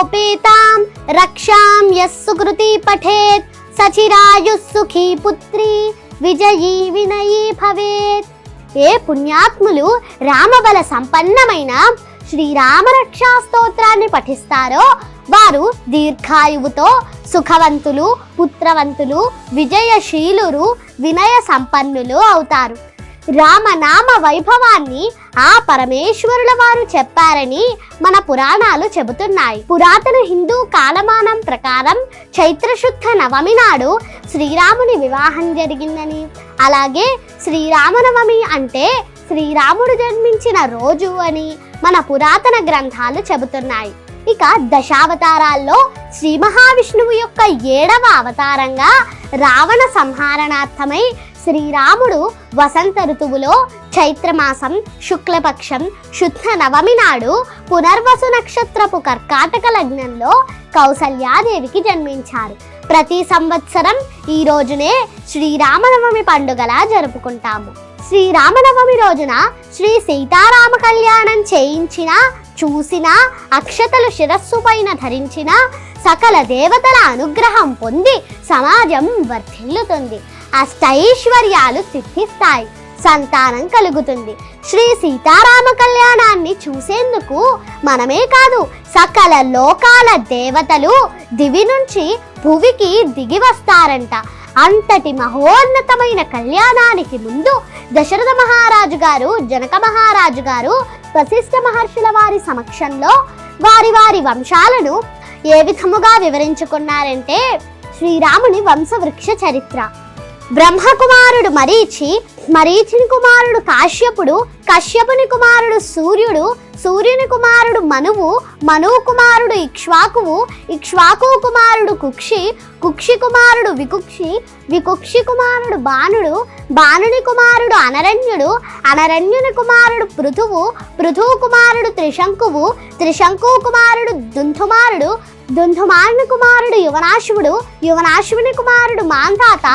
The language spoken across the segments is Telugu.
యశోపేతాం రక్షాం सुकृति పఠేత్ సచిరాయు సుఖీ పుత్రి విజయీ వినయీ భవేత్ ఏ పుణ్యాత్ములు రామబల సంపన్నమైన శ్రీరామరక్షా స్తోత్రాన్ని పఠిస్తారో వారు దీర్ఘాయువుతో సుఖవంతులు పుత్రవంతులు విజయశీలురు వినయ సంపన్నులు అవుతారు। రామనామ వైభవాన్ని ఆ పరమేశ్వరుల వారు చెప్పారని మన పురాణాలు చెబుతున్నాయి. పురాతన హిందూ కాలమానం ప్రకారం చైత్రశుద్ధ నవమి నాడు శ్రీరాముని వివాహం జరిగిందని అలాగే శ్రీరామనవమి అంటే శ్రీరాముడు జన్మించిన రోజు అని మన పురాతన గ్రంథాలు చెబుతున్నాయి. ఇక దశావతారాల్లో శ్రీ మహావిష్ణువు యొక్క ఏడవ అవతారంగా రావణ సంహారణార్థమై శ్రీరాముడు వసంత ఋతువులో చైత్రమాసం శుక్లపక్షం శుద్ధ నవమి నాడు పునర్వసు నక్షత్రపు కర్కాటక లగ్నంలో కౌసల్యాదేవికి జన్మించారు. ప్రతి సంవత్సరం ఈ రోజునే శ్రీరామనవమి పండుగలా జరుపుకుంటాము. శ్రీరామనవమి రోజున శ్రీ సీతారామ కళ్యాణం చేయించిన చూసిన అక్షతలు శిరస్సు పైన ధరించిన సకల దేవతల అనుగ్రహం పొంది సమాజం వర్ధిల్లుతుంది. అష్టైశ్వర్యాలు సిద్ధిస్తాయి. సంతానం కలుగుతుంది. శ్రీ సీతారామ కళ్యాణాన్ని చూసేందుకు మనమే కాదు సకల లోకాల దేవతలు దివి నుంచి భువికి దిగి వస్తారంట. అంతటి మహోన్నతమైన కళ్యాణానికి ముందు దశరథ మహారాజు గారు జనక మహారాజు గారు వశిష్ఠ మహర్షుల వారి సమక్షంలో వారి వారి వంశాలను ఏ విధముగా వివరించుకున్నారంటే శ్రీరాముని వంశవృక్ష చరిత్ర. బ్రహ్మకుమారుడు మరీచి మరీచిని కుమారుడు కాశ్యపుడు కశ్యపుని కుమారుడు సూర్యుడు సూర్యుని కుమారుడు మనువు మనువు కుమారుడు ఇక్ష్వాకువు ఇక్ష్వాకు కుమారుడు కుక్షి కుక్షి కుమారుడు వికుక్షి వికుక్షి కుమారుడు బాణుడు బాణుని కుమారుడు అనరణ్యుడు అనరణ్యుని కుమారుడు పృథువు పృథువు కుమారుడు త్రిశంకువు త్రిశంకు కుమారుడు దుంధుమారుడు దుంధుమారుని కుమారుడు యువనాశువుడు యువనాశువుని కుమారుడు మాంధాత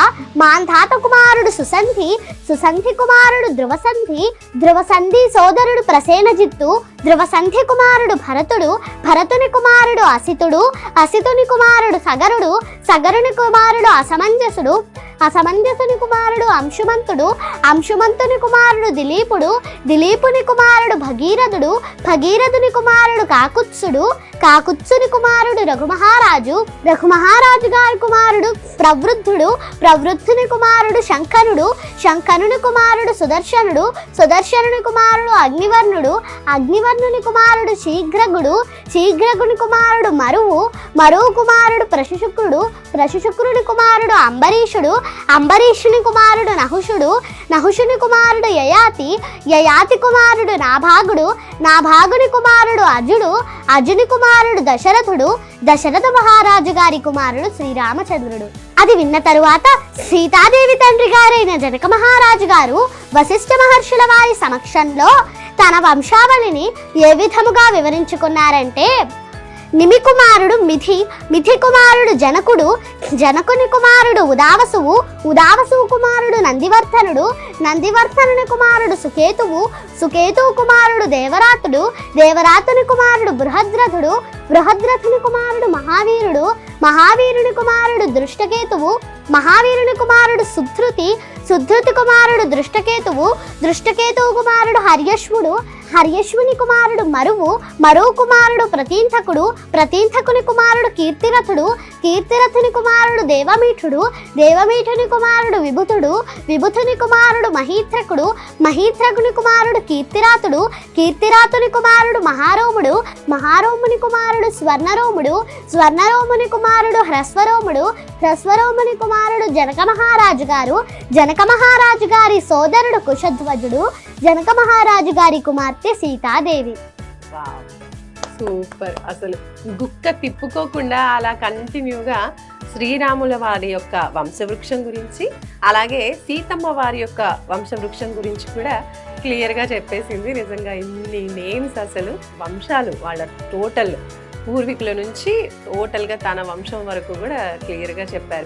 మాంధాత కుమారుడు సుసంధి సుసంధి కుమారుడు ధ్రువసంధి ధ్రువసంధి సోదరుడు ప్రసేనజిత్తు ధ్రువసంధి కుమారుడు భరతుడు భరతుని కుమారుడు అసితుడు అసితుని కుమారుడు సగరుడు సగరుని కుమారుడు అసమంజసుడు అసమంజసుని కుమారుడు అంశుమంతుడు అంశుమంతుని కుమారుడు దిలీపుడు దిలీపుని కుమారుడు భగీరథుడు భగీరథుని కుమారుడు కాకుత్సుడు కాకుత్సుని కుమారుడు రఘుమహారాజు రఘుమహారాజు గారి కుమారుడు ప్రవృద్ధుడు ప్రవృద్ధుని కుమారుడు శంకరుడు శంకరుని కుమారుడు సుదర్శనుడు సుదర్శనుని కుమారుడు అగ్నివర్ణుడు అగ్నివర్ణుని కుమారుడు శీఘ్రగుడు శీఘ్రగుని కుమారుడు మరువు మరువు కుమారుడు ప్రశుశుక్రుడు ప్రశుశుక్రుని కుమారుడు అంబరీషుడు అంబరీషుని కుమారుడు నహుషుడు నహుషుని కుమారుడు యయాతి యయాతి కుమారుడు నాభాగుడు నాభాగుని కుమారుడు అజుడు అజుని కుమారుడు దశరథుడు దశరథ మహారాజు గారి కుమారుడు శ్రీరామచంద్రుడు. అది విన్న తరువాత సీతాదేవి తండ్రి గారైన జనక మహారాజు గారు వశిష్ఠ మహర్షుల వారి సమక్షంలో తన వంశావళిని ఏ విధముగా వివరించుకున్నారంటే నిమికుమారుడు మిథి మిథి కుమారుడు జనకుడు జనకుని కుమారుడు ఉదావసువు ఉదావసువు కుమారుడు నందివర్ధనుడు నందివర్ధనుని కుమారుడు సుకేతువు సుకేతువు కుమారుడు దేవరాతుడు దేవరాతుని కుమారుడు బృహద్రథుడు బృహద్రథుని కుమారుడు మహావీరుడు మహావీరుని కుమారుడు దృష్టకేతువు మహావీరుని కుమారుడు సుధృతి సుధృతి కుమారుడు దృష్టకేతువు దృష్టకేతువు కుమారుడు హర్యశ్వుడు హర్యశ్వుని కుమారుడు మరువు మరువు కుమారుడు ప్రతీంతకుడు ప్రతీంతకుని కుమారుడు కీర్తిరథుడు కీర్తిరథుని కుమారుడు దేవమీఠుడు దేవమీఠుని కుమారుడు విభుతుడు విభుతుని కుమారుడు మహీత్రకుడు మహీత్రకుని కుమారుడు కీర్తిరాతుడు కీర్తిరాతుని కుమారుడు మహారోముడు మహారోముని కుమారుడు స్వర్ణరోముడు స్వర్ణరోముని కుమారుడు హ్రస్వరోముడు హ్రస్వరోముని కుమారుడు జనక మహారాజు గారు జనక మహారాజు గారి సోదరుడు కుశధ్వజుడు జనక మహారాజు గారి కుమార్తె సీతాదేవి. సూపర్. అసలు గుక్క తిప్పుకోకుండా అలా కంటిన్యూగా శ్రీరాముల వారి యొక్క వంశవృక్షం గురించి అలాగే సీతమ్మ వారి యొక్క వంశవృక్షం గురించి కూడా క్లియర్గా చెప్పేసింది. నిజంగా ఇన్ని నేమ్స్ అసలు వంశాలు వాళ్ళ టోటల్ పూర్వీకుల నుంచి టోటల్గా తన వంశం వరకు కూడా క్లియర్గా చెప్పారు.